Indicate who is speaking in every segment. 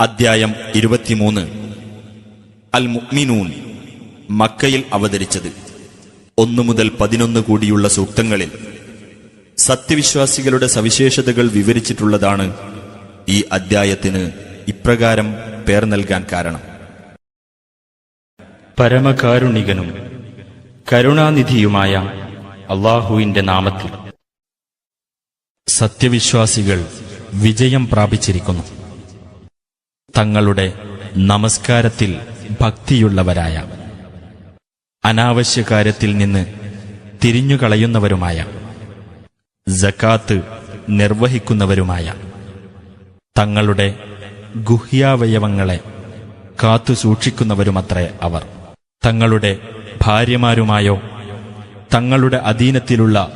Speaker 1: അദ്ധ്യായം ഇരുപത്തിമൂന്ന്. അൽ മുഅ്മിനൂൻ മക്കയിൽ അവതരിച്ചത്. ഒന്നു മുതൽ പതിനൊന്ന് കൂടിയുള്ള സൂക്തങ്ങളിൽ സത്യവിശ്വാസികളുടെ സവിശേഷതകൾ വിവരിച്ചിട്ടുള്ളതാണ് ഈ അദ്ധ്യായത്തിന് ഇപ്രകാരം പേർ നൽകാൻ കാരണം.
Speaker 2: പരമകാരുണികനും കരുണാനിധിയുമായ അള്ളാഹുവിന്റെ നാമത്തിൽ സത്യവിശ്വാസികൾ വിജയം പ്രാപിച്ചിരിക്കുന്നു. തങ്ങളുടെ നമസ്കാരത്തിൽ ഭക്തിയുള്ളവരായ അനാവശ്യ കാര്യത്തിൽ നിന്ന് തിരിഞ്ഞുകളയുന്നവരുമായ ജക്കാത്ത് നിർവഹിക്കുന്നവരുമായ തങ്ങളുടെ ഗുഹ്യാവയവങ്ങളെ കാത്തു സൂക്ഷിക്കുന്നവരുമത്രേ അവർ. തങ്ങളുടെ ഭാര്യമാരുമായോ തങ്ങളുടെ അധീനത്തിലുള്ള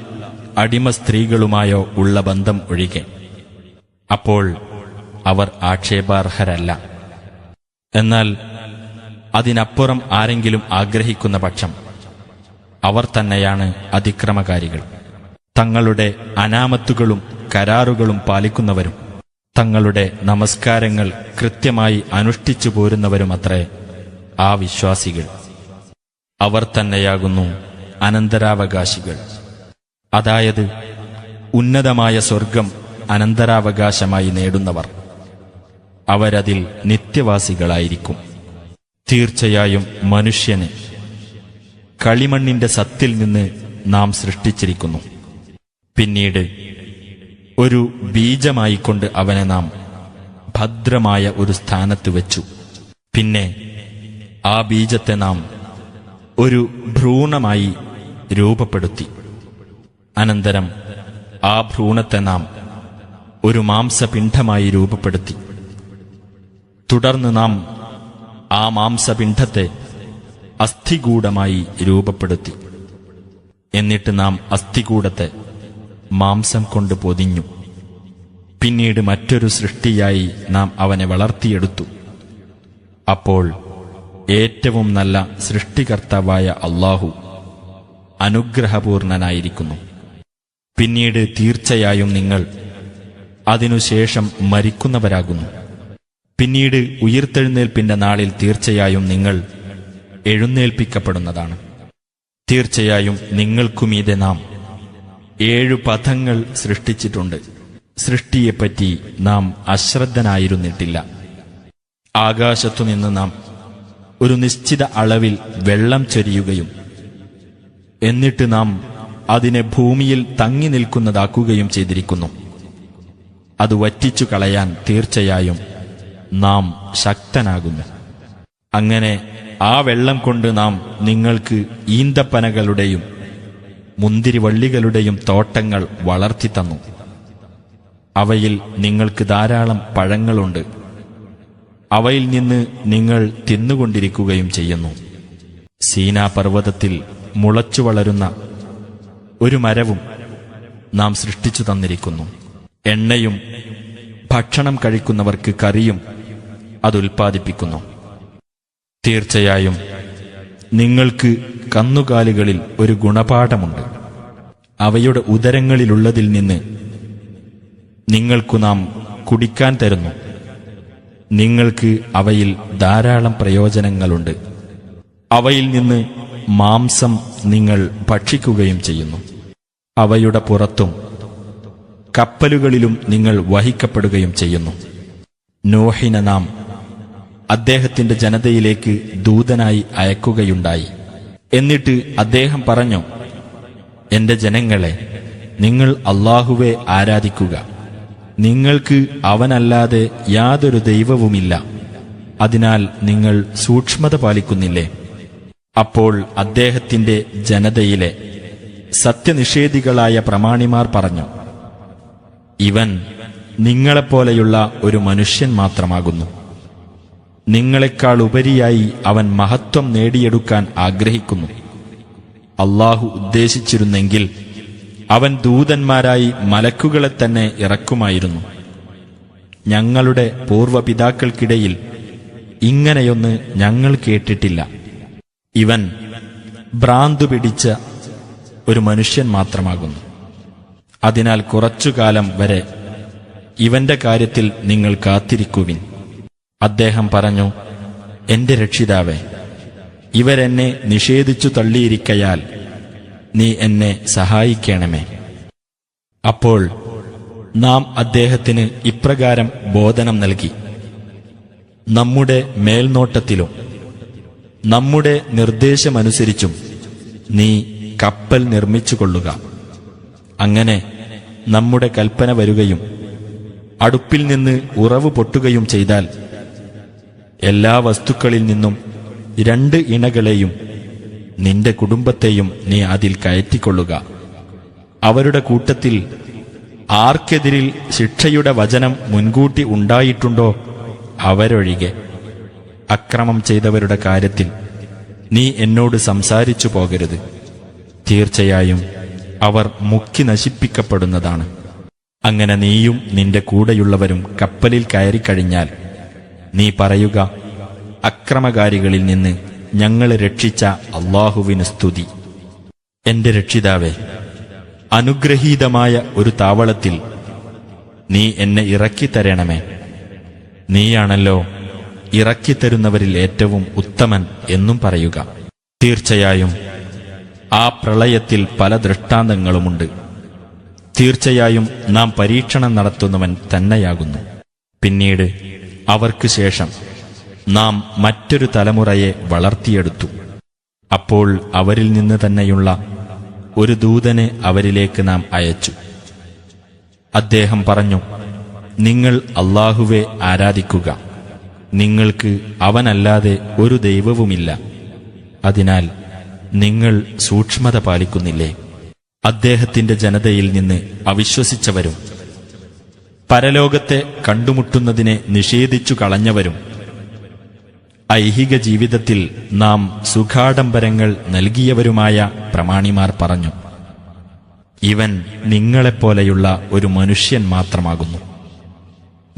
Speaker 2: അടിമ സ്ത്രീകളുമായോ ഉള്ള ബന്ധം ഒഴികെ. അപ്പോൾ അവർ ആക്ഷേപാർഹരല്ല. എന്നാൽ അതിനപ്പുറം ആരെങ്കിലും ആഗ്രഹിക്കുന്ന പക്ഷം അവർ തന്നെയാണ് അതിക്രമകാരികൾ. തങ്ങളുടെ അനാമത്തുകളും കരാറുകളും പാലിക്കുന്നവരും തങ്ങളുടെ നമസ്കാരങ്ങൾ കൃത്യമായി അനുഷ്ഠിച്ചു പോരുന്നവരുമത്രേ ആ വിശ്വാസികൾ. അവർ തന്നെയാകുന്നു അനന്തരാവകാശികൾ. അതായത് ഉന്നതമായ സ്വർഗം അനന്തരാവകാശമായി നേടുന്നവർ. അവരതിൽ നിത്യവാസികളായിരിക്കും. തീർച്ചയായും മനുഷ്യന് കളിമണ്ണിന്റെ സത്തിൽ നിന്ന് നാം സൃഷ്ടിച്ചിരിക്കുന്നു. പിന്നീട് ഒരു ബീജമായിക്കൊണ്ട് അവനെ നാം ഭദ്രമായ ഒരു സ്ഥാനത്ത് വെച്ചു. പിന്നെ ആ ബീജത്തെ നാം ഒരു ഭ്രൂണമായി രൂപപ്പെടുത്തി. അനന്തരം ആ ഭ്രൂണത്തെ നാം ഒരു മാംസപിണ്ഡമായി രൂപപ്പെടുത്തി. തുടർന്ന് നാം ആ മാംസപിണ്ഡത്തെ അസ്ഥികൂടമായി രൂപപ്പെടുത്തി. എന്നിട്ട് നാം അസ്ഥികൂടത്തെ മാംസം കൊണ്ട് പൊതിഞ്ഞു. പിന്നീട് മറ്റൊരു സൃഷ്ടിയായി നാം അവനെ വളർത്തിയെടുത്തു. അപ്പോൾ ഏറ്റവും നല്ല സൃഷ്ടികർത്താവായ അള്ളാഹു അനുഗ്രഹപൂർണനായിരിക്കുന്നു. പിന്നീട് തീർച്ചയായും നിങ്ങൾ അതിനുശേഷം മരിക്കുന്നവരാകുന്നു. പിന്നീട് ഉയിർത്തെഴുന്നേൽപ്പിന്റെ നാളിൽ തീർച്ചയായും നിങ്ങൾ എഴുന്നേൽപ്പിക്കപ്പെടുന്നതാണ്. തീർച്ചയായും നിങ്ങൾക്കുമീതെ നാം ഏഴു പഥങ്ങൾ സൃഷ്ടിച്ചിട്ടുണ്ട്. സൃഷ്ടിയെപ്പറ്റി നാം അശ്രദ്ധനായിരുന്നിട്ടില്ല. ആകാശത്തുനിന്ന് നാം ഒരു നിശ്ചിത അളവിൽ വെള്ളം ചൊരിയുകയും എന്നിട്ട് നാം അതിനെ ഭൂമിയിൽ തങ്ങി നിൽക്കുന്നതാക്കുകയും ചെയ്തിരിക്കുന്നു. അത് വറ്റിച്ചു കളയാൻ തീർച്ചയായും നാം ശക്തനാകുന്നു. അങ്ങനെ ആ വെള്ളം കൊണ്ട് നാം നിങ്ങൾക്ക് ഈന്തപ്പനകളുടെയും മുന്തിരിവള്ളികളുടെയും തോട്ടങ്ങൾ വളർത്തി തന്നു അവയിൽ നിങ്ങൾക്ക് ധാരാളം പഴങ്ങളുണ്ട്. അവയിൽ നിന്ന് നിങ്ങൾ തിന്നുകൊണ്ടിരിക്കുകയും ചെയ്യുന്നു. സീനാ പർവതത്തിൽ മുളച്ചു വളരുന്ന ഒരു മരവും നാം സൃഷ്ടിച്ചു തന്നിരിക്കുന്നു. എണ്ണയും ഭക്ഷണം കഴിക്കുന്നവർക്ക് കറിയും അതുൽപ്പാദിപ്പിക്കുന്നു തീർച്ചയായും നിങ്ങൾക്ക് കന്നുകാലികളിൽ ഒരു ഗുണപാഠമുണ്ട്. അവയുടെ ഉദരങ്ങളിലുള്ളതിൽ നിന്ന് നിങ്ങൾക്കു നാം കുടിക്കാൻ തരുന്നു. നിങ്ങൾക്ക് അവയിൽ ധാരാളം പ്രയോജനങ്ങളുണ്ട്. അവയിൽ നിന്ന് മാംസം നിങ്ങൾ ഭക്ഷിക്കുകയും ചെയ്യുന്നു. അവയുടെ പുറത്തും കപ്പലുകളിലും നിങ്ങൾ വഹിക്കപ്പെടുകയും ചെയ്യുന്നു. നോഹിന നാം അദ്ദേഹത്തിന്റെ ജനതയിലേക്ക് ദൂതനായി അയക്കുകയുണ്ടായി. എന്നിട്ട് അദ്ദേഹം പറഞ്ഞു എന്റെ ജനങ്ങളെ നിങ്ങൾ അള്ളാഹുവെ ആരാധിക്കുക. നിങ്ങൾക്ക് അവനല്ലാതെ യാതൊരു ദൈവവുമില്ല. അതിനാൽ നിങ്ങൾ സൂക്ഷ്മത പാലിക്കുന്നില്ലേ? അപ്പോൾ അദ്ദേഹത്തിന്റെ ജനതയിലെ സത്യനിഷേധികളായ പ്രമാണിമാർ പറഞ്ഞു ഇവൻ നിങ്ങളെപ്പോലെയുള്ള ഒരു മനുഷ്യൻ മാത്രമാകുന്നു. നിങ്ങളെക്കാൾ ഉപരിയായി അവൻ മഹത്വം നേടിയെടുക്കാൻ ആഗ്രഹിക്കുന്നു. അള്ളാഹു ഉദ്ദേശിച്ചിരുന്നെങ്കിൽ അവൻ ദൂതന്മാരായി മലക്കുകളെ തന്നെ ഇറക്കുമായിരുന്നു. ഞങ്ങളുടെ പൂർവപിതാക്കൾക്കിടയിൽ ഇങ്ങനെയൊന്ന് ഞങ്ങൾ കേട്ടിട്ടില്ല. ഇവൻ ഭ്രാന്തു പിടിച്ച ഒരു മനുഷ്യൻ മാത്രമാകുന്നു. അതിനാൽ കുറച്ചുകാലം വരെ ഇവന്റെ കാര്യത്തിൽ നിങ്ങൾ കാത്തിരിക്കുവിൻ. അദ്ദേഹം പറഞ്ഞു എന്റെ രക്ഷിതാവേ ഇവരെന്നെ നിഷേധിച്ചു തള്ളിയിരിക്കയാൽ നീ എന്നെ സഹായിക്കണമേ. അപ്പോൾ നാം അദ്ദേഹത്തിന് ഇപ്രകാരം ബോധനം നൽകി. നമ്മുടെ മേൽനോട്ടത്തിലും നമ്മുടെ നിർദ്ദേശമനുസരിച്ചും നീ കപ്പൽ നിർമ്മിച്ചുകൊള്ളുക. അങ്ങനെ നമ്മുടെ കൽപ്പന വരുകയും അടുപ്പിൽ നിന്ന് ഉറവ് പൊട്ടുകയും ചെയ്താൽ എല്ലാ വസ്തുക്കളിൽ നിന്നും രണ്ട് ഇണകളെയും നിന്റെ കുടുംബത്തെയും നീ അതിൽ കയറ്റിക്കൊള്ളുക. അവരുടെ കൂട്ടത്തിൽ ആർക്കെതിരിൽ ശിക്ഷയുടെ വചനം മുൻകൂട്ടി ഉണ്ടായിട്ടുണ്ടോ? അവരൊഴികെ. അക്രമം ചെയ്തവരുടെ കാര്യത്തിൽ നീ എന്നോട് സംസാരിച്ചു പോകരുത്. തീർച്ചയായും അവർ മുക്കി നശിപ്പിക്കപ്പെടുന്നതാണ്. അങ്ങനെ നീയും നിന്റെ കൂടെയുള്ളവരും കപ്പലിൽ കയറിക്കഴിഞ്ഞാൽ നീ പറയുക അക്രമകാരികളിൽ നിന്ന് ഞങ്ങളെ രക്ഷിച്ച അള്ളാഹുവിന് സ്തുതി. എന്റെ രക്ഷിതാവേ അനുഗ്രഹീതമായ ഒരു താവളത്തിൽ നീ എന്നെ ഇറക്കിത്തരണമേ നീയാണല്ലോ ഇറക്കിത്തരുന്നവരിൽ ഏറ്റവും ഉത്തമൻ എന്നും പറയുക. തീർച്ചയായും ആ പ്രളയത്തിൽ പല ദൃഷ്ടാന്തങ്ങളുമുണ്ട്. തീർച്ചയായും നാം പരീക്ഷണം നടത്തുന്നവൻ തന്നെയാകുന്നു. പിന്നീട് അവർക്ക് ശേഷം നാം മറ്റൊരു തലമുറയെ വളർത്തിയെടുത്തു. അപ്പോൾ അവരിൽ നിന്ന് തന്നെയുള്ള ഒരു ദൂതനെ അവരിലേക്ക് നാം അയച്ചു. അദ്ദേഹം പറഞ്ഞു നിങ്ങൾ അള്ളാഹുവെ ആരാധിക്കുക. നിങ്ങൾക്ക് അവനല്ലാതെ ഒരു ദൈവവുമില്ല. അതിനാൽ നിങ്ങൾ സൂക്ഷ്മത പാലിക്കുന്നില്ലേ? അദ്ദേഹത്തിന്റെ ജനതയിൽ നിന്ന് അവിശ്വസിച്ചവരും പരലോകത്തെ കണ്ടുമുട്ടുന്നതിനെ നിഷേധിച്ചു കളഞ്ഞവരും ഐഹിക ജീവിതത്തിൽ നാം സുഖാഡംബരങ്ങൾ നൽകിയവരുമായ പ്രമാണിമാർ പറഞ്ഞു ഇവൻ നിങ്ങളെപ്പോലെയുള്ള ഒരു മനുഷ്യൻ മാത്രമാകുന്നു.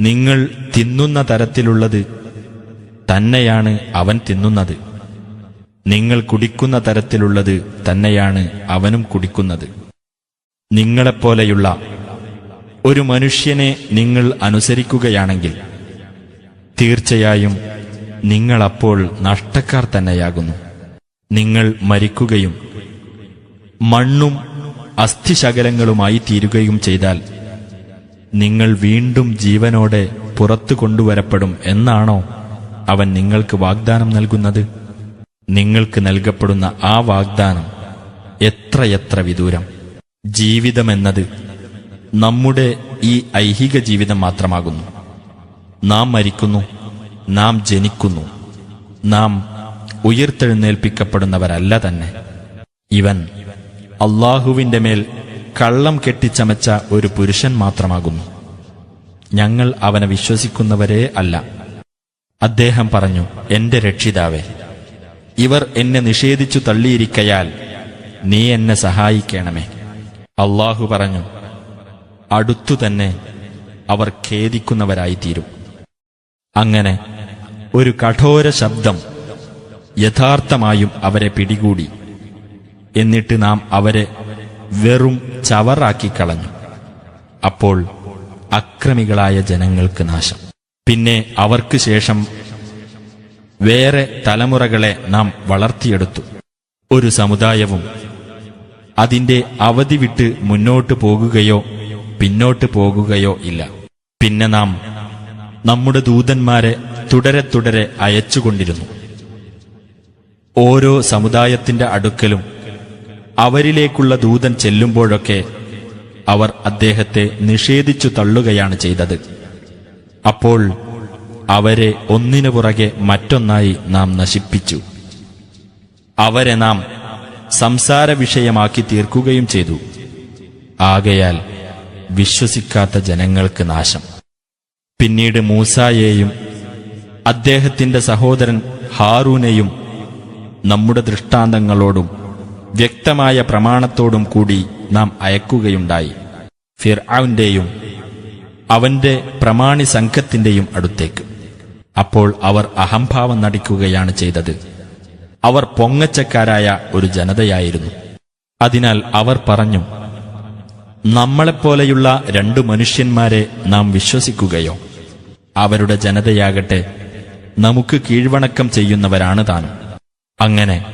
Speaker 2: നിങ്ങൾ തിന്നുന്ന തരത്തിലുള്ളത് തന്നെയാണ് അവൻ തിന്നുന്നത്. നിങ്ങൾ കുടിക്കുന്ന തരത്തിലുള്ളത് തന്നെയാണ് അവനും കുടിക്കുന്നത്. നിങ്ങളെപ്പോലെയുള്ള ഒരു മനുഷ്യനെ നിങ്ങൾ അനുസരിക്കുകയാണെങ്കിൽ തീർച്ചയായും നിങ്ങളപ്പോൾ നഷ്ടക്കാർ തന്നെയാകുന്നു. നിങ്ങൾ മരിക്കുകയും മണ്ണും അസ്ഥിശകലങ്ങളുമായി തീരുകയും ചെയ്താൽ നിങ്ങൾ വീണ്ടും ജീവനോടെ പുറത്തു കൊണ്ടുവരപ്പെടും എന്നാണോ അവൻ നിങ്ങൾക്ക് വാഗ്ദാനം നൽകുന്നത്? നിങ്ങൾക്ക് നൽകപ്പെടുന്ന ആ വാഗ്ദാനം എത്രയെത്ര വിദൂരം. ജീവിതമെന്നത് നമ്മുടെ ഈ ഐഹിക ജീവിതം മാത്രമാകുന്നു. നാം മരിക്കുന്നു നാം ജനിക്കുന്നു നാം ഉയർത്തെഴുന്നേൽപ്പിക്കപ്പെടുന്നവരല്ല തന്നെ. ഇവൻ അള്ളാഹുവിന്റെ മേൽ കള്ളം കെട്ടിച്ചമച്ച ഒരു പുരുഷൻ മാത്രമാകുന്നു. ഞങ്ങൾ അവനെ വിശ്വസിക്കുന്നവരേ അല്ല. അദ്ദേഹം പറഞ്ഞു എന്റെ രക്ഷിതാവേ ഇവർ എന്നെ നിഷേധിച്ചു തള്ളിയിരിക്കയാൽ നീ എന്നെ സഹായിക്കണമേ. അള്ളാഹു പറഞ്ഞു അടുത്തു തന്നെ അവർ ഖേദിക്കുന്നവരായിത്തീരും. അങ്ങനെ ഒരു കഠോര ശബ്ദം യഥാർത്ഥമായും അവരെ പിടികൂടി. എന്നിട്ട് നാം അവരെ വെറും ചവറാക്കി കളഞ്ഞു. അപ്പോൾ അക്രമികളായ ജനങ്ങൾക്ക് നാശം. പിന്നെ അവർക്ക് ശേഷം വേറെ തലമുറകളെ നാം വളർത്തിയെടുത്തു. ഒരു സമുദായവും അതിന്റെ അവധി വിട്ട് മുന്നോട്ടു പോകുകയോ പിന്നോട്ട് പോകുകയോ ഇല്ല. പിന്നെ നാം നമ്മുടെ ദൂതന്മാരെ തുടരെ തുടരെ അയച്ചുകൊണ്ടിരുന്നു. ഓരോ സമുദായത്തിന്റെ അടുക്കലും അവരിലേക്കുള്ള ദൂതൻ ചെല്ലുമ്പോഴൊക്കെ അവർ അദ്ദേഹത്തെ നിഷേധിച്ചു തള്ളുകയാണ് ചെയ്തത്. അപ്പോൾ അവരെ ഒന്നിനു പുറകെ മറ്റൊന്നായി നാം നശിപ്പിച്ചു. അവരെ നാം സംസാര വിഷയമാക്കി തീർക്കുകയും ചെയ്തു. ആകയാൽ വിശ്വസിക്കാത്ത ജനങ്ങൾക്ക് നാശം. പിന്നീട് മൂസായെയും അദ്ദേഹത്തിന്റെ സഹോദരൻ ഹാറൂനെയും നമ്മുടെ ദൃഷ്ടാന്തങ്ങളോടും വ്യക്തമായ പ്രമാണത്തോടും കൂടി നാം അയക്കുകയുണ്ടായി. ഫിർഔന്റെയും അവന്റെ പ്രമാണി സംഘത്തിന്റെയും അടുത്തേക്ക്. അപ്പോൾ അവർ അഹംഭാവം നടിക്കുകയാണ് ചെയ്തത്. അവർ പൊങ്ങച്ചക്കാരായ ഒരു ജനതയായിരുന്നു. അതിനാൽ അവർ പറഞ്ഞു നമ്മളെപ്പോലെയുള്ള രണ്ടു മനുഷ്യന്മാരെ നാം വിശ്വസിക്കുകയോ അവരുടെ ജനതയാകട്ടെ നമുക്ക് കീഴ്വണക്കം ചെയ്യുന്നവരാണ് താനും അങ്ങനെ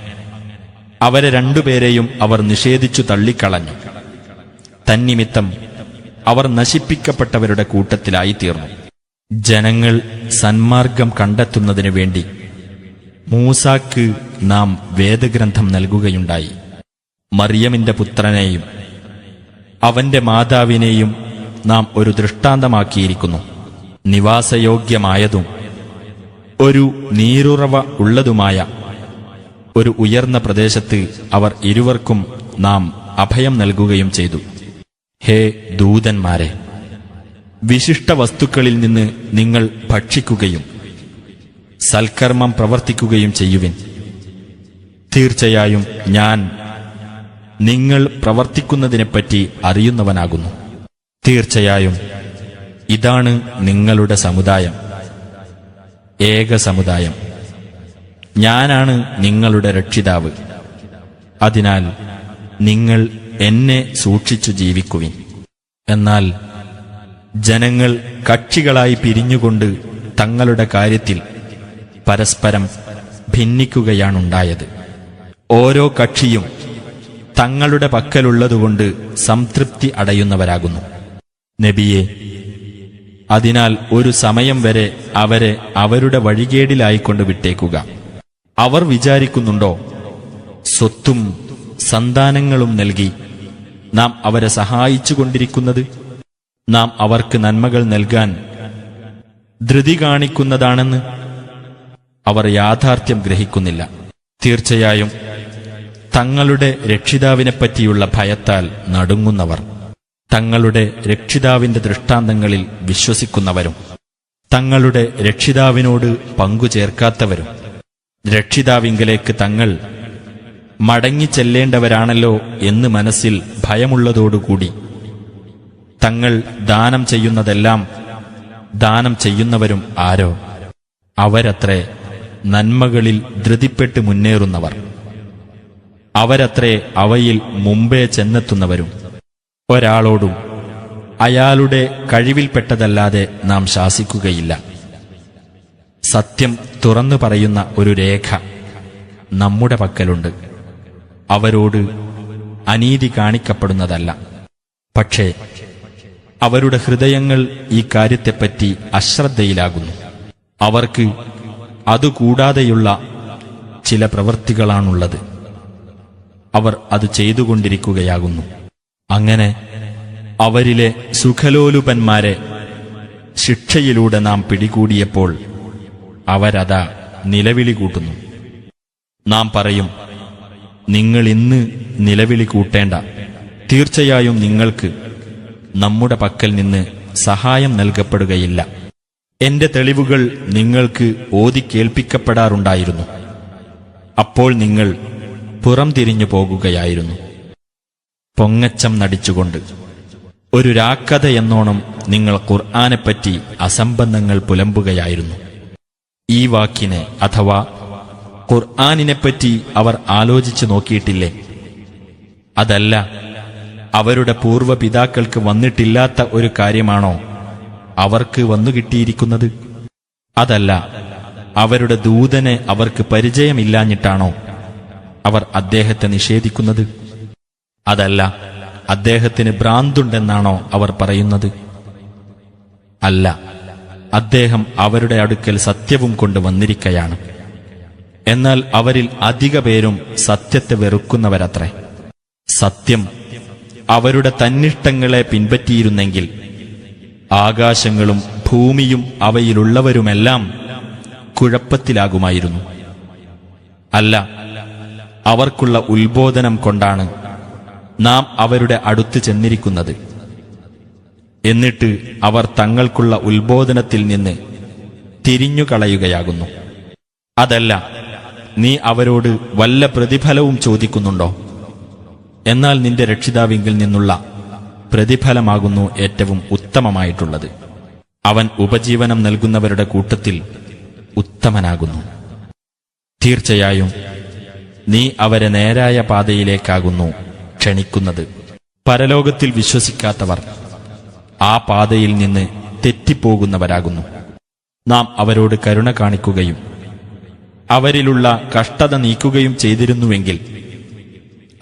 Speaker 2: അവരെ രണ്ടുപേരെയും അവർ നിഷേധിച്ചു തള്ളിക്കളഞ്ഞു. തന്നിമിത്തം അവർ നശിപ്പിക്കപ്പെട്ടവരുടെ കൂട്ടത്തിലായി തീർന്നു. ജനങ്ങൾ സന്മാർഗം കണ്ടെത്തുന്നതിനു വേണ്ടി മൂസാക്ക് നാം വേദഗ്രന്ഥം നൽകുകയുണ്ടായി. മറിയമിന്റെ പുത്രനെയും അവന്റെ മാതാവിനെയും നാം ഒരു ദൃഷ്ടാന്തമാക്കിയിരിക്കുന്നു. നിവാസയോഗ്യമായതും ഒരു നീരുറവ ഉള്ളതുമായ ഒരു ഉയർന്ന പ്രദേശത്ത് അവർ ഇരുവർക്കും നാം അഭയം നൽകുകയും ചെയ്തു. ഹേ ദൂതന്മാരെ വിശിഷ്ട വസ്തുക്കളിൽ നിന്ന് നിങ്ങൾ ഭക്ഷിക്കുകയും സൽക്കർമ്മം പ്രവർത്തിക്കുകയും ചെയ്യുവിൻ. തീർച്ചയായും ഞാൻ നിങ്ങൾ പ്രവർത്തിക്കുന്നതിനെപ്പറ്റി അറിയുന്നവനാകുന്നു. തീർച്ചയായും ഇതാണ് നിങ്ങളുടെ സമുദായം. ഏക സമുദായം. ഞാനാണ് നിങ്ങളുടെ രക്ഷിതാവ്. അതിനാൽ നിങ്ങൾ എന്നെ സൂക്ഷിച്ചു ജീവിക്കുവിൻ. എന്നാൽ ജനങ്ങൾ കക്ഷികളായി പിരിഞ്ഞുകൊണ്ട് തങ്ങളുടെ കാര്യത്തിൽ പരസ്പരം ഭിന്നിക്കുകയാണുണ്ടായത്. ഓരോ കക്ഷിയും തങ്ങളുടെ പക്കലുള്ളതുകൊണ്ട് സംതൃപ്തി അടയുന്നവരാകുന്നു. നബിയെ അതിനാൽ ഒരു സമയം വരെ അവരെ അവരുടെ വഴികേടിലായിക്കൊണ്ട് വിട്ടേക്കുക. അവർ വിചാരിക്കുന്നുണ്ടോ? സ്വത്തും സന്താനങ്ങളും നൽകി നാം അവരെ സഹായിച്ചുകൊണ്ടിരിക്കുന്നത്? നാം അവർക്ക് നന്മകൾ നൽകാൻ ധൃതി കാണിക്കുന്നതാണെന്ന് അവർ യാഥാർത്ഥ്യം ഗ്രഹിക്കുന്നില്ല. തീർച്ചയായും തങ്ങളുടെ രക്ഷിതാവിനെപ്പറ്റിയുള്ള ഭയത്താൽ നടുങ്ങുന്നവർ. തങ്ങളുടെ രക്ഷിതാവിന്റെ ദൃഷ്ടാന്തങ്ങളിൽ വിശ്വസിക്കുന്നവരും. തങ്ങളുടെ രക്ഷിതാവിനോട് പങ്കുചേർക്കാത്തവരും രക്ഷിതാവിങ്കലേക്ക് തങ്ങൾ മടങ്ങി മടങ്ങിച്ചെല്ലേണ്ടവരാണല്ലോ എന്ന് മനസ്സിൽ ഭയമുള്ളതോടുകൂടി. തങ്ങൾ ദാനം ചെയ്യുന്നതെല്ലാം ദാനം ചെയ്യുന്നവരും ആരോ? അവരത്രേ നന്മകളിൽ ധൃതിപ്പെട്ട് മുന്നേറുന്നവർ. അവരത്രേ അവയിൽ മുമ്പേ ചെന്നെത്തുന്നവരും. ഒരാളോടും അയാളുടെ കഴിവിൽപ്പെട്ടതല്ലാതെ നാം ശാസിക്കുകയില്ല. സത്യം തുറന്നു പറയുന്ന ഒരു രേഖ നമ്മുടെ പക്കലുണ്ട്. അവരോട് അനീതി കാണിക്കപ്പെടുന്നതല്ല. പക്ഷേ അവരുടെ ഹൃദയങ്ങൾ ഈ കാര്യത്തെപ്പറ്റി അശ്രദ്ധയിലാകുന്നു. അവർക്ക് അതുകൂടാതെയുള്ള ചില പ്രവൃത്തികളാണുള്ളത്. അവർ അത് ചെയ്തുകൊണ്ടിരിക്കുകയാകുന്നു. അങ്ങനെ അവരിലെ സുഖലോലുപന്മാരെ ശിക്ഷയിലൂടെ നാം പിടികൂടിയപ്പോൾ അവരതാ നിലവിളി കൂട്ടുന്നു. നാം പറയും നിങ്ങൾ ഇന്ന് നിലവിളി കൂട്ടേണ്ട. തീർച്ചയായും നിങ്ങൾക്ക് നമ്മുടെ പക്കൽ നിന്ന് സഹായം നൽകപ്പെടുകയില്ല. എന്റെ തെളിവുകൾ നിങ്ങൾക്ക് ഓതി കേൾപ്പിക്കപ്പെടാറുണ്ടായിരുന്നു അപ്പോൾ നിങ്ങൾ പുറം തിരിഞ്ഞു പോകുകയായിരുന്നു പൊങ്ങച്ചം നടിച്ചുകൊണ്ട് ഒരു രാക്കഥ എന്നോണം നിങ്ങൾ ഖുർആാനെപ്പറ്റി അസംബന്ധങ്ങൾ പുലമ്പുകയായിരുന്നു. ഈ വാക്കിനെ അഥവാ ഖുർആാനിനെപ്പറ്റി അവർ ആലോചിച്ചു നോക്കിയിട്ടില്ലേ? അതല്ല അവരുടെ പൂർവ പിതാക്കൾക്ക് വന്നിട്ടില്ലാത്ത ഒരു കാര്യമാണോ അവർക്ക് വന്നുകിട്ടിയിരിക്കുന്നത്? അതല്ല അവരുടെ ദൂതനെ അവർക്ക് പരിചയമില്ലാഞ്ഞിട്ടാണോ അവർ അദ്ദേഹത്തെ നിഷേധിക്കുന്നത്? അതല്ല അദ്ദേഹത്തിന് ഭ്രാന്തുണ്ടെന്നാണോ അവർ പറയുന്നത്? അല്ല അദ്ദേഹം അവരുടെ അടുക്കൽ സത്യവും കൊണ്ട് വന്നിരിക്കയാണ്. എന്നാൽ അവരിൽ അധിക പേരും സത്യത്തെ വെറുക്കുന്നവരത്രേ. സത്യം അവരുടെ തന്നിഷ്ടങ്ങളെ പിൻപറ്റിയിരുന്നെങ്കിൽ ആകാശങ്ങളും ഭൂമിയും അവയിലുള്ളവരുമെല്ലാം കുഴപ്പത്തിലാകുമായിരുന്നു. അല്ല അവർക്കുള്ള ഉത്ബോധനം കൊണ്ടാണ് നാം അവരുടെ അടുത്ത് ചെന്നിരിക്കുന്നത്. എന്നിട്ട് അവർ തങ്ങൾക്കുള്ള ഉത്ബോധനത്തിൽ നിന്ന് തിരിഞ്ഞുകളയുകയാകുന്നു. അതല്ല നീ അവരോട് വല്ല പ്രതിഫലവും ചോദിക്കുന്നുണ്ടോ? എന്നാൽ നിന്റെ രക്ഷിതാവിങ്കിൽ നിന്നുള്ള പ്രതിഫലമാകുന്നു ഏറ്റവും ഉത്തമമായിട്ടുള്ളത്. അവൻ ഉപജീവനം നൽകുന്നവരുടെ കൂട്ടത്തിൽ ഉത്തമനാകുന്നു. തീർച്ചയായും നീ അവരെ നേരായ പാതയിലേക്കാകുന്നു ക്ഷണിക്കുന്നത്. പരലോകത്തിൽ വിശ്വസിക്കാത്തവർ ആ പാതയിൽ നിന്ന് തെറ്റിപ്പോകുന്നവരാകുന്നു. നാം അവരോട് കരുണ കാണിക്കുകയും അവരിലുള്ള കഷ്ടത നീക്കുകയും ചെയ്തിരുന്നുവെങ്കിൽ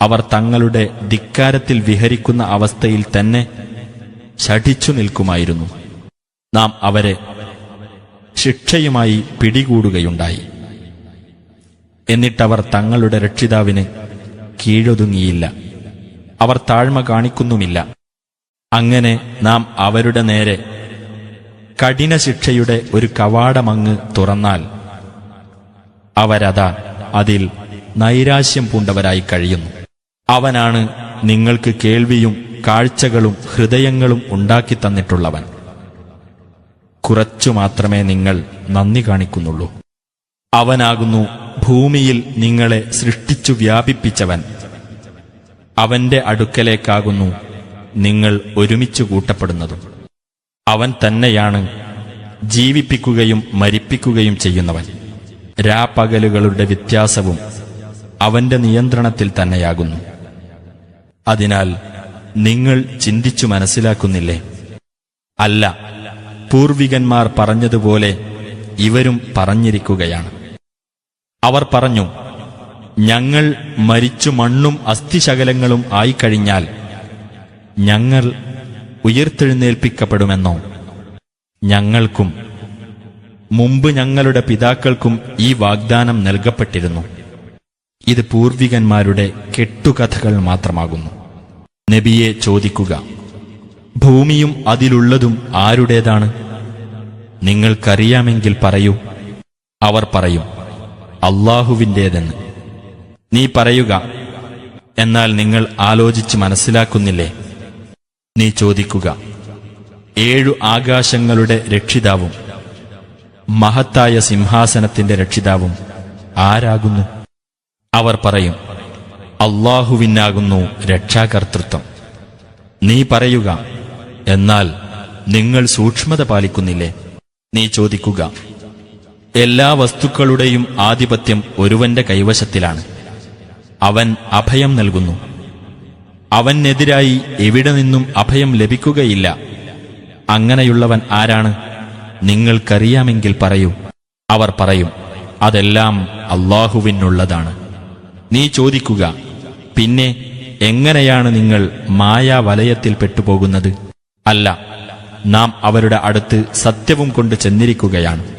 Speaker 2: അവർ തങ്ങളുടെ ധിക്കാരത്തിൽ വിഹരിക്കുന്ന അവസ്ഥയിൽ തന്നെ ശഠിച്ചു നിൽക്കുമായിരുന്നു. നാം അവരെ ശിക്ഷയുമായി പിടികൂടുകയുണ്ടായി. എന്നിട്ടവർ തങ്ങളുടെ രക്ഷിതാവിന് കീഴൊതുങ്ങിയില്ല. അവർ താഴ്മ കാണിക്കുന്നുമില്ല. അങ്ങനെ നാം അവരുടെ നേരെ കഠിന ശിക്ഷയുടെ ഒരു കവാടമങ്ങ് തുറന്നാൽ അവരതാ അതിൽ നൈരാശ്യം പൂണ്ടവരായി കഴിയുന്നു. അവനാണ് നിങ്ങൾക്ക് കേൾവിയും കാഴ്ചകളും ഹൃദയങ്ങളും ഉണ്ടാക്കി തന്നിട്ടുള്ളവൻ. കുറച്ചു മാത്രമേ നിങ്ങൾ നന്ദി കാണിക്കുന്നുള്ളൂ. അവനാകുന്നു ഭൂമിയിൽ നിങ്ങളെ സൃഷ്ടിച്ചു വ്യാപിപ്പിച്ചവൻ. അവന്റെ അടുക്കലേക്കാകുന്നു നിങ്ങൾ ഒരുമിച്ചു കൂട്ടപ്പെടുന്നതും. അവൻ തന്നെയാണ് ജീവിപ്പിക്കുകയും മരിപ്പിക്കുകയും ചെയ്യുന്നവൻ. രാപ്പകലുകളുടെ വ്യത്യാസവും അവന്റെ നിയന്ത്രണത്തിൽ തന്നെയാകുന്നു. അതിനാൽ നിങ്ങൾ ചിന്തിച്ചു മനസ്സിലാക്കുന്നില്ലേ? അല്ല പൂർവികന്മാർ പറഞ്ഞതുപോലെ ഇവരും പറഞ്ഞിരിക്കുകയാണ്. അവർ പറഞ്ഞു ഞങ്ങൾ മരിച്ചു മണ്ണും അസ്ഥിശകലങ്ങളും ആയിക്കഴിഞ്ഞാൽ ഞങ്ങൾ ഉയർത്തെഴുന്നേൽപ്പിക്കപ്പെടുമെന്നോ? ഞങ്ങൾക്കും മുമ്പ് ഞങ്ങളുടെ പിതാക്കൾക്കും ഈ വാഗ്ദാനം നൽകപ്പെട്ടിരുന്നു. ഇത് പൂർവികന്മാരുടെ കെട്ടുകഥകൾ മാത്രമാകുന്നു. നബിയെ ചോദിക്കുക ഭൂമിയും അതിലുള്ളതും ആരുടേതാണ്? നിങ്ങൾക്കറിയാമെങ്കിൽ പറയൂ. അവർ പറയും അള്ളാഹുവിന്റേതെന്ന്. നീ പറയുക. എന്നാൽ നിങ്ങൾ ആലോചിച്ച് മനസ്സിലാക്കുന്നില്ലേ? നീ ചോദിക്കുക. ഏഴു ആകാശങ്ങളുടെ രക്ഷിതാവും മഹത്തായ സിംഹാസനത്തിന്റെ രക്ഷിതാവും ആരാകുന്നു? അവർ പറയും അള്ളാഹുവിനാകുന്നു രക്ഷാകർത്തൃത്വം നീ പറയുക എന്നാൽ നിങ്ങൾ സൂക്ഷ്മത പാലിക്കുന്നില്ലേ? നീ ചോദിക്കുക എല്ലാ വസ്തുക്കളുടെയും ആധിപത്യം ഒരുവന്റെ കൈവശത്തിലാണ്. അവൻ അഭയം നൽകുന്നു. അവനെതിരായി എവിടെ നിന്നും അഭയം ലഭിക്കുകയില്ല. അങ്ങനെയുള്ളവൻ ആരാണ്? നിങ്ങൾക്കറിയാമെങ്കിൽ പറയൂ. അവർ പറയും അതെല്ലാം അള്ളാഹുവിനുള്ളതാണ്. നീ ചോദിക്കുക പിന്നെ എങ്ങനെയാണ് നിങ്ങൾ മായാവലയത്തിൽ പെട്ടുപോകുന്നത്? അല്ല നാം അവരുടെ അടുത്ത് സത്യവും കൊണ്ട് ചെന്നിരിക്കുകയാണ്.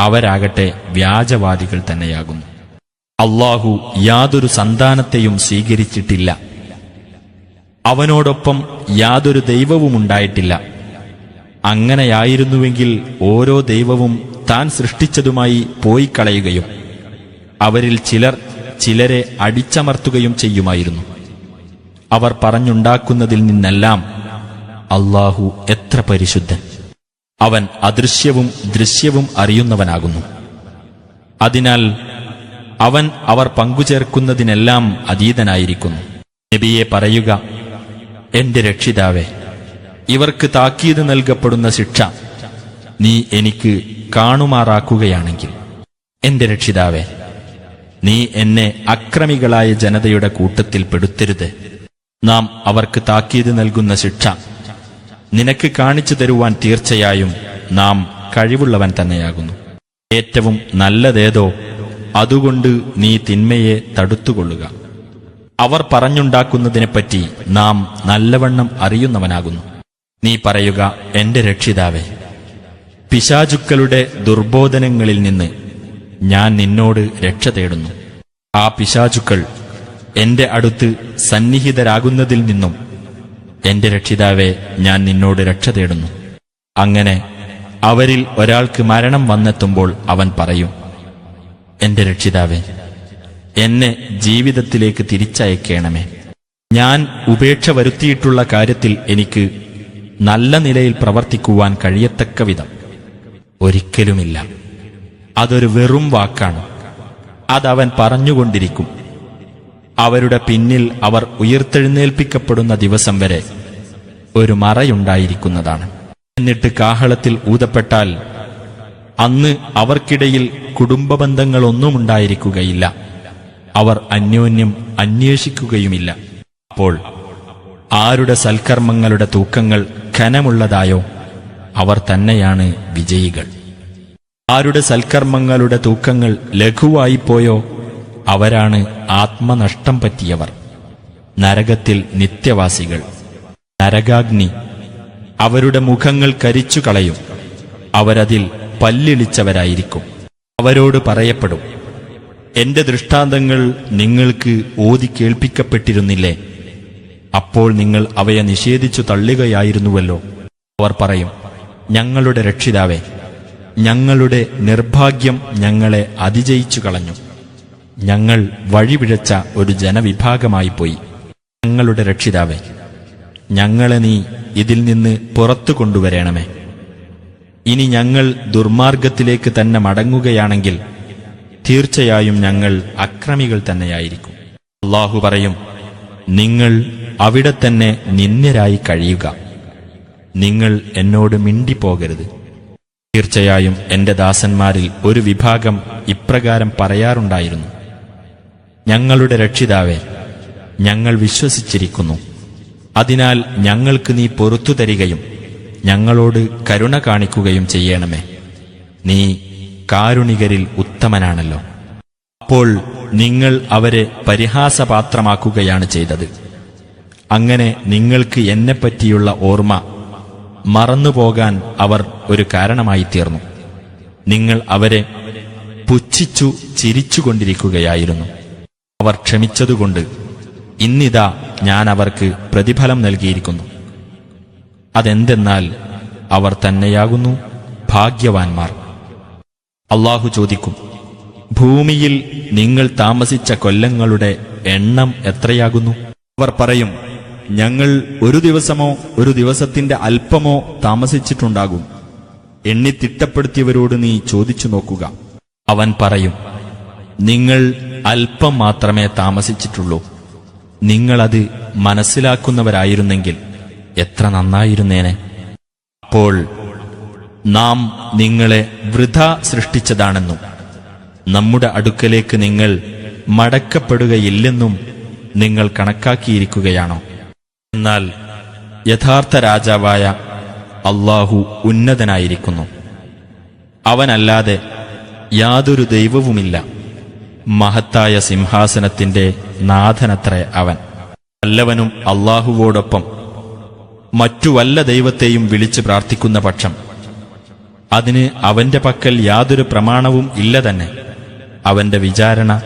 Speaker 2: അവരാകട്ടെ വ്യാജവാദികൾ തന്നെയാകുന്നു. അള്ളാഹു യാതൊരു സന്താനത്തെയും സ്വീകരിച്ചിട്ടില്ല. അവനോടൊപ്പം യാതൊരു ദൈവവും ഉണ്ടായിട്ടില്ല. അങ്ങനെയായിരുന്നുവെങ്കിൽ ഓരോ ദൈവവും താൻ സൃഷ്ടിച്ചതുമായി പോയി കളയുകയും അവരിൽ ചിലർ ചിലരെ അടിച്ചമർത്തുകയും ചെയ്യുമായിരുന്നു. അവർ പറഞ്ഞുണ്ടാക്കുന്നതിൽ നിന്നെല്ലാം അള്ളാഹു എത്ര പരിശുദ്ധൻ. അവൻ അദൃശ്യവും ദൃശ്യവും അറിയുന്നവനാകുന്നു. അതിനാൽ അവൻ അവർ പങ്കുചേർക്കുന്നതിനെല്ലാം അതീതനായിരിക്കുന്നു. നബിയെ പറയുക എന്റെ രക്ഷിതാവേ ഇവർക്ക് താക്കീത് നൽകപ്പെടുന്ന ശിക്ഷ നീ എനിക്ക് കാണുമാറാക്കുകയാണെങ്കിൽ എന്റെ രക്ഷിതാവേ നീ എന്നെ അക്രമികളായ ജനതയുടെ കൂട്ടത്തിൽ പെടുത്തരുത്. നാം അവർക്ക് താക്കീത് നൽകുന്ന ശിക്ഷ നിനക്ക് കാണിച്ചു തരുവാൻ തീർച്ചയായും നാം കഴിവുള്ളവൻ തന്നെയാകുന്നു. ഏറ്റവും നല്ലതേതോ അതുകൊണ്ട് നീ തിന്മയെ തടുത്തുകൊള്ളുക. അവർ പറഞ്ഞുണ്ടാക്കുന്നതിനെപ്പറ്റി നാം നല്ലവണ്ണം അറിയുന്നവനാകുന്നു. നീ പറയുക എന്റെ രക്ഷിതാവേ പിശാചുക്കളുടെ ദുർബോധനങ്ങളിൽ നിന്ന് ഞാൻ നിന്നോട് രക്ഷ തേടുന്നു. ആ പിശാചുക്കൾ എന്റെ അടുത്ത് സന്നിഹിതരാകുന്നതിൽ നിന്നും എന്റെ രക്ഷിതാവെ ഞാൻ നിന്നോട് രക്ഷ തേടുന്നു. അങ്ങനെ അവരിൽ ഒരാൾക്ക് മരണം വന്നെത്തുമ്പോൾ അവൻ പറയും എന്റെ രക്ഷിതാവെ എന്നെ ജീവിതത്തിലേക്ക് തിരിച്ചയക്കണമേ. ഞാൻ ഉപേക്ഷ വരുത്തിയിട്ടുള്ള കാര്യത്തിൽ എനിക്ക് നല്ല നിലയിൽ പ്രവർത്തിക്കുവാൻ കഴിയത്തക്ക വിധം. ഒരിക്കലുമില്ല. അതൊരു വെറും വാക്കാണ്. അതവൻ പറഞ്ഞുകൊണ്ടിരിക്കും. അവരുടെ പിന്നിൽ അവർ ഉയർത്തെഴുന്നേൽപ്പിക്കപ്പെടുന്ന ദിവസം വരെ ഒരു മറയുണ്ടായിരിക്കുന്നതാണ്. എന്നിട്ട് കാഹളത്തിൽ ഊതപ്പെട്ടാൽ അന്ന് അവർക്കിടയിൽ കുടുംബ ബന്ധങ്ങളൊന്നും ഉണ്ടായിരിക്കുകയില്ല അവർ അന്യോന്യം അന്വേഷിക്കുകയുമില്ല. അപ്പോൾ ആരുടെ സൽക്കർമ്മങ്ങളുടെ തൂക്കങ്ങൾ ഖനമുള്ളതായോ അവർ തന്നെയാണ് വിജയികൾ. ആരുടെ സൽക്കർമ്മങ്ങളുടെ തൂക്കങ്ങൾ ലഘുവായിപ്പോയോ അവരാണ് ആത്മനഷ്ടം പറ്റിയവർ. നരകത്തിൽ നിത്യവാസികൾ. നരകാഗ്നി അവരുടെ മുഖങ്ങൾ കരിച്ചു കളയും അവരതിൽ പല്ലിളിച്ചവരായിരിക്കും. അവരോട് പറയപ്പെടും എന്റെ ദൃഷ്ടാന്തങ്ങൾ നിങ്ങൾക്ക് ഓതി കേൾപ്പിക്കപ്പെട്ടിരുന്നില്ലേ? അപ്പോൾ നിങ്ങൾ അവയെ നിഷേധിച്ചു തള്ളുകയായിരുന്നുവല്ലോ. അവർ പറയും ഞങ്ങളുടെ രക്ഷിതാവേ ഞങ്ങളുടെ നിർഭാഗ്യം ഞങ്ങളെ അതിജയിച്ചു കളഞ്ഞു ഞങ്ങൾ വഴിപിഴച്ച ഒരു ജനവിഭാഗമായി പോയി ഞങ്ങളുടെ രക്ഷിതാവേ ഞങ്ങളെ നീ ഇതിൽ നിന്ന് പുറത്തു കൊണ്ടുവരണമേ. ഇനി ഞങ്ങൾ ദുർമാർഗത്തിലേക്ക് തന്നെ മടങ്ങുകയാണെങ്കിൽ തീർച്ചയായും ഞങ്ങൾ അക്രമികൾ തന്നെയായിരിക്കും. അള്ളാഹു പറയും നിങ്ങൾ അവിടെ തന്നെ നിന്ദ്യരായി കഴിയുക. നിങ്ങൾ എന്നോട് മിണ്ടിപ്പോകരുത്. തീർച്ചയായും എന്റെ ദാസന്മാരിൽ ഒരു വിഭാഗം ഇപ്രകാരം പറയാറുണ്ടായിരുന്നു. ഞങ്ങളുടെ രക്ഷിതാവേ ഞങ്ങൾ വിശ്വസിച്ചിരിക്കുന്നു. അതിനാൽ ഞങ്ങൾക്ക് നീ പൊറത്തു തരികയും ഞങ്ങളോട് കരുണ കാണിക്കുകയും ചെയ്യണമേ. നീ കാരുണികരിൽ ഉത്തമനാണല്ലോ. അപ്പോൾ നിങ്ങൾ അവരെ പരിഹാസപാത്രമാക്കുകയാണ് ചെയ്തത്. അങ്ങനെ നിങ്ങൾക്ക് എന്നെപ്പറ്റിയുള്ള ഓർമ്മ മറന്നുപോകാൻ അവർ ഒരു കാരണമായി തീർന്നു നിങ്ങൾ അവരെ പുച്ഛിച്ചു ചിരിച്ചുകൊണ്ടിരിക്കുകയായിരുന്നു. അവർ ക്ഷമിച്ചതുകൊണ്ട് ഇന്നിതാ ഞാൻ അവർക്ക് പ്രതിഫലം നൽകിയിരിക്കുന്നു. അതെന്തെന്നാൽ അവർ തന്നെയാകുന്നു ഭാഗ്യവാൻമാർ അള്ളാഹു ചോദിക്കും ഭൂമിയിൽ നിങ്ങൾ താമസിച്ച കൊല്ലങ്ങളുടെ എണ്ണം എത്രയാകുന്നു?
Speaker 1: അവർ പറയും ഞങ്ങൾ ഒരു ദിവസമോ ഒരു ദിവസത്തിന്റെ അല്പമോ താമസിച്ചിട്ടുണ്ടാകും. എണ്ണി തിട്ടപ്പെടുത്തിയവരോട് നീ ചോദിച്ചു നോക്കുക.
Speaker 2: അവൻ പറയും നിങ്ങൾ അല്പം മാത്രമേ താമസിച്ചിട്ടുള്ളൂ. നിങ്ങളത് മനസ്സിലാക്കുന്നവരായിരുന്നെങ്കിൽ എത്ര നന്നായിരുന്നേനെ. അപ്പോൾ നാം നിങ്ങളെ വൃഥ സൃഷ്ടിച്ചതാണെന്നും നമ്മുടെ അടുക്കലേക്ക് നിങ്ങൾ മടക്കപ്പെടുകയില്ലെന്നും നിങ്ങൾ കണക്കാക്കിയിരിക്കുകയാണോ? എന്നാൽ യഥാർത്ഥ രാജാവായ അള്ളാഹു ഉന്നതനായിരിക്കുന്നു. അവനല്ലാതെ യാതൊരു ദൈവവുമില്ല. മഹത്തായ സിംഹാസനത്തിന്റെ നാഥനത്രേ അവൻ. വല്ലവനും അള്ളാഹുവോടൊപ്പം മറ്റു വല്ല ദൈവത്തെയും വിളിച്ച് പ്രാർത്ഥിക്കുന്ന പക്ഷം അതിന് അവന്റെ പക്കൽ യാതൊരു പ്രമാണവും ഇല്ല തന്നെ. അവന്റെ വിചാരണ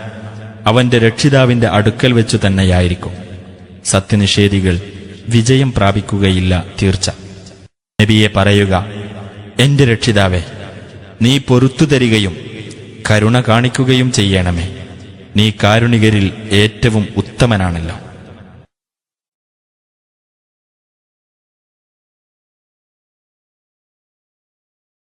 Speaker 2: അവന്റെ രക്ഷിതാവിന്റെ അടുക്കൽ വെച്ചു തന്നെയായിരിക്കും. സത്യനിഷേധികൾ വിജയം പ്രാപിക്കുകയില്ല തീർച്ച. നബിയെ പറയുക എന്റെ രക്ഷിതാവേ നീ പൊറത്തു തരികയും കരുണ കാണിക്കുകയും ചെയ്യണമേ. നീ കാരുണികരിൽ ഏറ്റവും ഉത്തമനാണല്ലോ.